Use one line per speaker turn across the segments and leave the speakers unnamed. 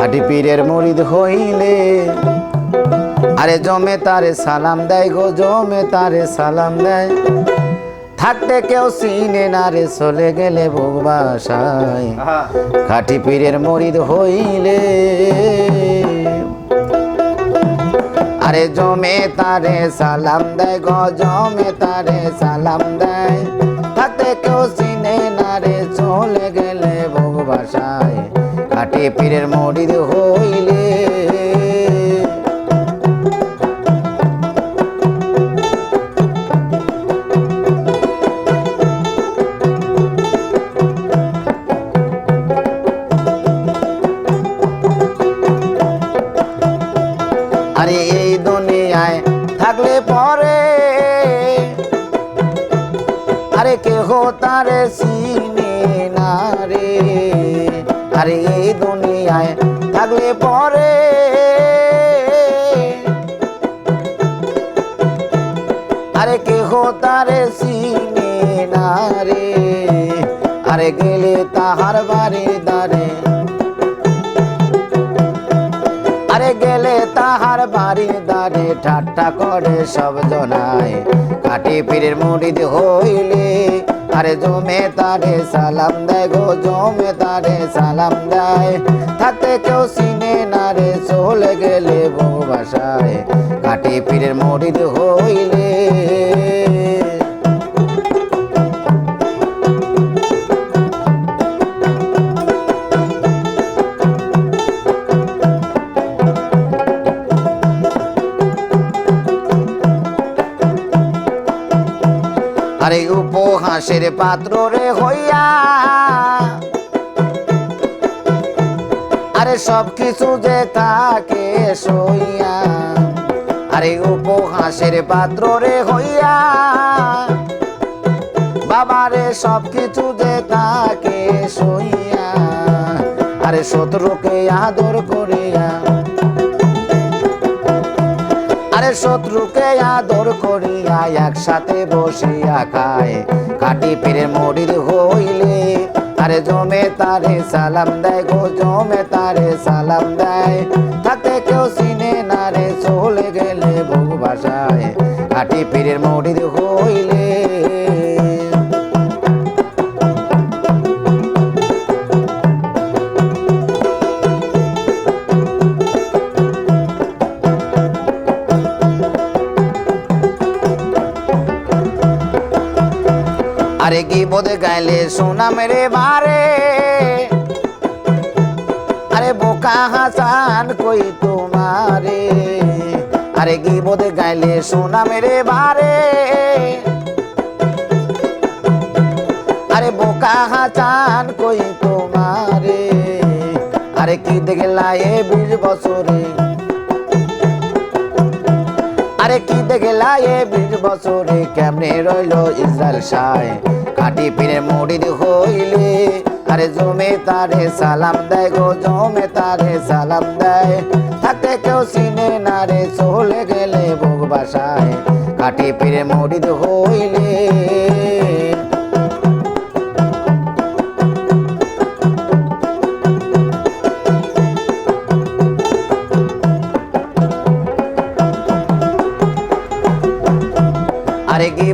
খাটি পীরের মরিদ হইলে। আরে জমে তারে সালাম দেয় গো জমে তারে সালাম দেয়। থাকতে কেউ চিনে না রে চলে গেলে বুক বাসায়।
আহা।
খাটি পীরের মরিদ হইলে। আরে জমে তারে সালাম দেয় গ জমে তারে সালাম দেয়। থাকতে কেউ চিনে না রে চলে গেলে ভোগ বাসায়। খাটি পীরের মরিদ হইলে। আরে এই দুনিয়ায় থাকলে পরে আরে কেহ তারে চিনে না রে। আরে এই দুনিয়ায় থাকলে পরে। আরে কেহ তারে চিনে না রে। আরে গেলে তাহার বাড়ি দারে আরে গেলে তাহার বাড়ি দাঁড়ে ঠাট্টা করে সব জনায়। কাটি পীরের মুড়িদ হইলে আরে জমে তারে সালাম দেয় গো, জমে তারে সালাম দেয়। থাকতে কেউ সিনে না রে, চলে গেলে বউ বাসায়। কাটে পীরের মরিদ হইলে আরে উপহাসের পাত্র রে হইয়া। আরে সব কিছু যে তাকে সইয়া। আরে উপহাসের পাত্র রে হইয়া। বাবারে সব কিছু যে তাকে সইয়া। আরে শত্রুকে আদর করিয়া। আরে শত্রুকে আদর করিয়া একসাথে বসিয়া খায়। কাটি পীরের মরির হইলে আরে জমে তারে সালাম দেয় গো, জমে তারে সালাম দেয়। তাতে কেউ চিনে না রে, চলে গেলে বহু ভাষায় কাটি পীরের মরির হইলে আরে কি বোধে গাইলে সোনা মেরে বারে আরে বোকা হাসান কই তোমারে? আরে কি বোধে গাইলে সোনা মেরে বারে আরে বোকা হাসান কই তোমারে? আরে কি দেখলা এ বিশ বছরে আরে কি দেখলা এ বিশ বছরে কেমনে রইল ইসরায়েল সায়? কাটি পিনে মুড়ি হইলে, আরে জমে তারে সালাম দেয় গো, জমে তারে সালাম দেয়। থাকতে কেউ চিনে না রে, চলে গেলে ভোগ বাসায়। কাটি পীরে মুড়ি হইলে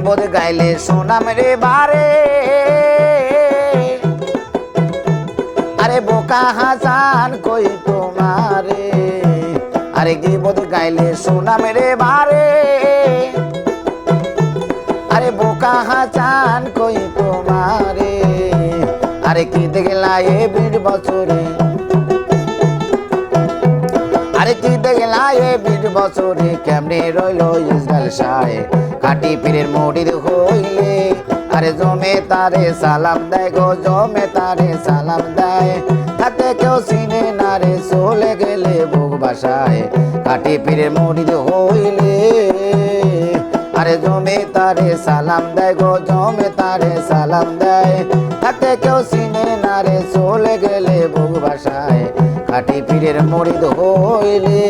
বোধ গাইলে সোনাম রে বারে। আরে বোকা হাসান কই তোমারে? আরে কি বোধ গাইলে সোনাম রে বারে। আরে বোকা হাসান কই তোমারে? আরে কি দেখলা এ বিশ বছরে? আরে কি দেখলা বিট বছরে কেমনে রইল ইসরায়েল সায়? কাটি পীরের মরির হইলে আরে জমে তারে সালাম দেয় গো, জমে তারে সালাম দেয়। তাতে কেউ চিনে না রে, চলে গেলে ভোগ বাসায়। কাটি পীরের মরির হইলে আরে জমে, তারে সালাম দেয় গো, জমে তারে সালাম দেয়। থাকে কেউ চিনে না রে, চলে গেলে ভোগ ভাষায় কাটি পীরের মরিদ হইলে।